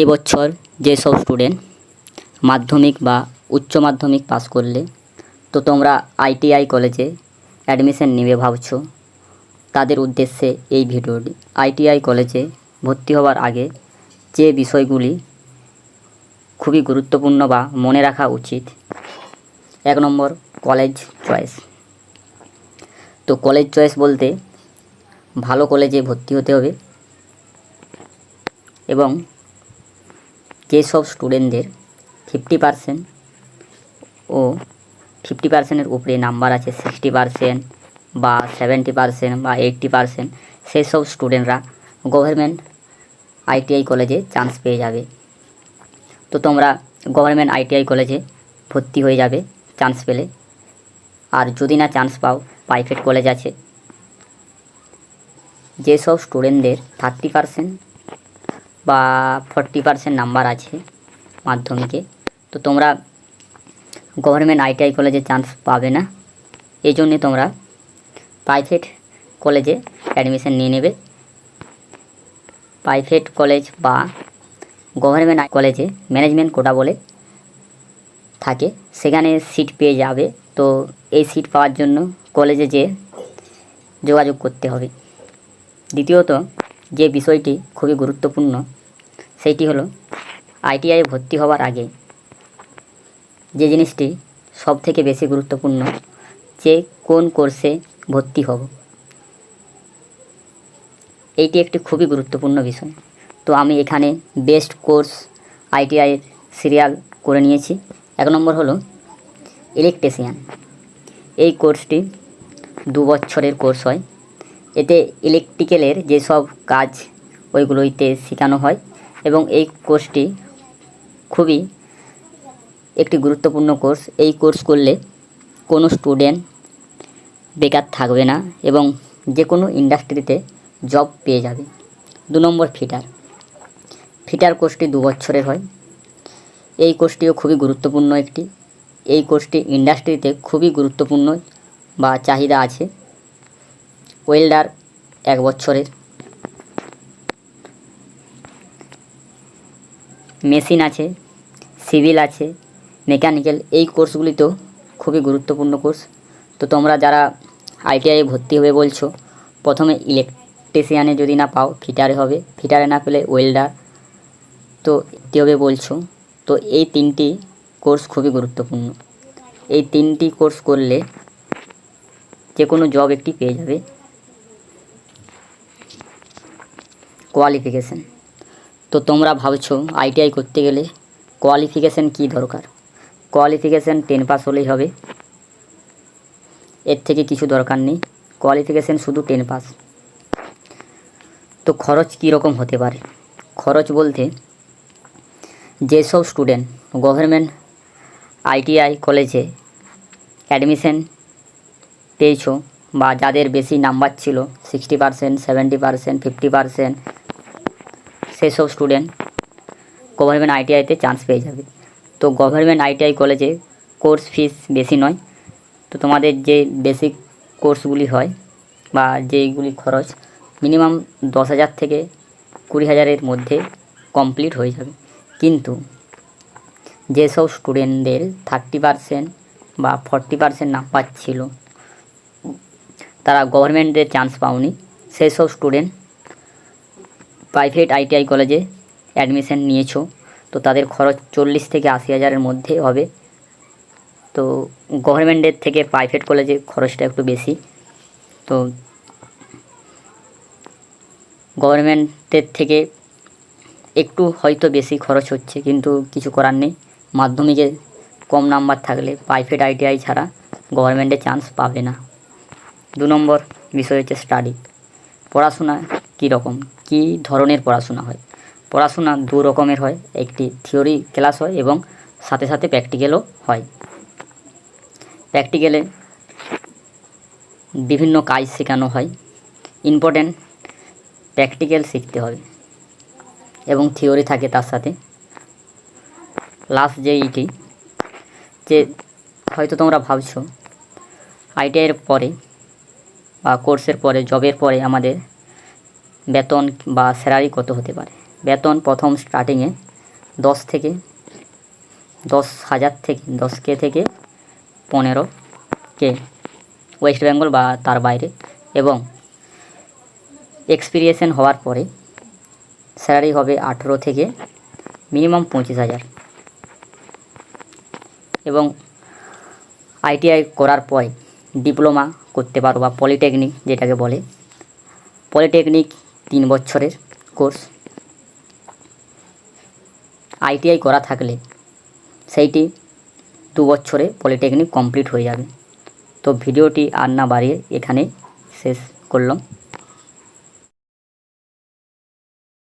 এবছর যেসব স্টুডেন্ট মাধ্যমিক বা উচ্চ মাধ্যমিক পাস করলে, তো তোমরা আইটিআই কলেজে অ্যাডমিশন নেবে ভাবছ। তাদের উদ্দেশ্যে এই ভিডিওটি। আইটিআই কলেজে ভর্তি হওয়ার আগে যে বিষয়গুলি খুবই গুরুত্বপূর্ণ বা মনে রাখা উচিত, এক নম্বর কলেজ চয়েস তো কলেজ চয়েস বলতে ভালো কলেজে ভর্তি হতে হবে এবং যেসব স্টুডেন্টদের ফিফটি পার্সেন্ট ও ফিফটি পার্সেন্টের উপরে নাম্বার আছে সিক্সটি পার্সেন্ট বা সেভেন্টি পার্সেন্ট বা এইটটি পার্সেন্ট সেই সব স্টুডেন্টরা গভর্নমেন্ট আইটিআই কলেজে চান্স পেয়ে যাবে। তো তোমরা গভর্নমেন্ট আইটিআই কলেজে ভর্তি হয়ে যাবে চান্স পেলে। আর যদি না চান্স পাও প্রাইভেট কলেজ আছে। যেসব স্টুডেন্টদের থার্টি পার্সেন্ট বা ফর্টি পার্সেন্ট নাম্বার আছে মাধ্যমিকে। তো তোমরা গভর্নমেন্ট আইটিআই কলেজে চান্স পাবে না। এই জন্যে তোমরা প্রাইভেট কলেজে অ্যাডমিশন নিয়ে নেবে। প্রাইভেট কলেজ বা গভর্নমেন্ট কলেজে ম্যানেজমেন্ট কোটা বলে থাকে। সেখানে সিট পেয়ে যাবে। তো এই সিট পাওয়ার জন্য কলেজে যে যোগাযোগ করতে হবে। দ্বিতীয়ত যে বিষয়টি খুবই গুরুত্বপূর্ণ সেইটি হলো আইটিআই ভর্তি হওয়ার আগে যে জিনিসটি সব থেকে বেশি গুরুত্বপূর্ণ যে কোন কোর্সে ভর্তি হব। এইটি একটি খুবই গুরুত্বপূর্ণ বিষয়। তো আমি এখানে বেস্ট কোর্স আইটিআইয়ের সিরিয়াল করে নিয়েছি। এক নম্বর হলো ইলেকট্রিশিয়ান। এই কোর্সটি দু বছরের কোর্স হয়। এতে ইলেকট্রিক্যালের যেসব কাজ ওইগুলোইতে শেখানো হয়। এবং এই কোর্সটি খুবই একটি গুরুত্বপূর্ণ কোর্স। এই কোর্স করলে কোনো স্টুডেন্ট বেকার থাকবে না এবং যে কোনো ইন্ডাস্ট্রিতে জব পেয়ে যাবে। দু নম্বর ফিটার। ফিটার কোর্সটি দু বছরের হয়। এই কোর্সটিও খুবই গুরুত্বপূর্ণ একটি। এই কোর্সটি ইন্ডাস্ট্রিতে খুবই গুরুত্বপূর্ণ বা চাহিদা আছে। ওয়েল্ডার এক বছরের। মেশিন আছে, সিভিল আছে, মেকানিক্যাল, এই কোর্সগুলি তো খুবই গুরুত্বপূর্ণ কোর্স। তো তোমরা যারা আইটিআই ভর্তি হবে বলছো, প্রথমে ইলেকট্রিশিয়ানে যদি না পাও, ফিটারে হবে। ফিটারে না পেলে ওয়েল্ডার। তো এটি হবে বলছো। তো এই তিনটি কোর্স খুবই গুরুত্বপূর্ণ। এই তিনটি কোর্স করলে যে কোনো জব একটি পেয়ে যাবে। কোয়ালিফিকেশান। তো তোমরা ভাবছ আইটিআই করতে গেলে কোয়ালিফিকেশান কী দরকার? কোয়ালিফিকেশান টেন পাস হলেই হবে। এর থেকে কিছু দরকার নেই। কোয়ালিফিকেশান শুধু টেন পাস তো খরচ কী রকম হতে পারে? খরচ বলতে যেসব স্টুডেন্ট গভর্নমেন্ট আইটিআই কলেজে অ্যাডমিশন পেয়েছ বা যাদের বেশি নাম্বার ছিল sixty percent seventy percent fifty percent সেসব স্টুডেন্ট। গভর্নমেন্ট আইটিআইতে চান্স পেয়ে যাবে। তো গভর্নমেন্ট আইটিআই কলেজে কোর্স ফিস বেশি নয়। তো তোমাদের যে বেসিক কোর্সগুলি হয় বা যেইগুলি খরচ মিনিমাম দশ হাজার থেকে কুড়ি হাজারের মধ্যে কমপ্লিট হয়ে যাবে। কিন্তু যেসব স্টুডেন্টদের থার্টি পারসেন্ট বা ফর্টি পারসেন্ট নাম্বার ছিল, তারা গভর্নমেন্টের চান্স পাওনি। সেই সব স্টুডেন্ট প্রাইভেট আইটিআই কলেজে অ্যাডমিশন নিয়েছো, তো তাদের খরচ চল্লিশ থেকে আশি হাজারের মধ্যে হবে। তো গভর্নমেন্টের থেকে প্রাইভেট কলেজে খরচটা একটু বেশি। তো গভর্নমেন্টের থেকে একটু হয়তো বেশি খরচ হচ্ছে, কিন্তু কিছু করার নেই। মাধ্যমিকে কম নাম্বার থাকলে প্রাইভেট আইটিআই ছাড়া গভর্নমেন্টে চান্স পাবে না। দু নম্বর বিষয় হচ্ছে স্টাডি। পড়াশোনা কী রকম, কী ধরনের পড়াশোনা হয়? পড়াশোনা দু রকমের হয়, একটি থিওরি ক্লাস হয় এবং সাথে সাথে প্র্যাকটিক্যালও হয়। প্র্যাকটিক্যালে বিভিন্ন কাজ শেখানো হয়, ইম্পর্ট্যান্ট প্র্যাকটিক্যাল শিখতে হবে এবং থিওরি থাকে তার সাথে। লাস্ট যে ইটি যে হয়তো তোমরা ভাবছ, আইটিআইয়ের পরে বা কোর্সের পরে, জবের পরে আমাদের বেতন বা স্যালারি কত হতে পারে? বেতন প্রথম স্টার্টিংয়ে দশ থেকে, দশ হাজার থেকে, দশ কে থেকে পনেরো কে ওয়েস্ট বেঙ্গল বা তার বাইরে এবং এক্সপিরিয়েশন হওয়ার পরে স্যালারি হবে আঠেরো থেকে মিনিমাম পঁচিশ হাজার। এবং আইটিআই করার পরে ডিপ্লোমা করতে পারো বা পলিটেকনিক যেটাকে বলে। পলিটেকনিক তিন বছরের কোর্স। আইটিআই করা থাকলে সেইটি দু বছরে পলিটেকনিক কমপ্লিট হয়ে যাবে। তো ভিডিওটি আর না বাড়িয়ে এখানে শেষ করলাম।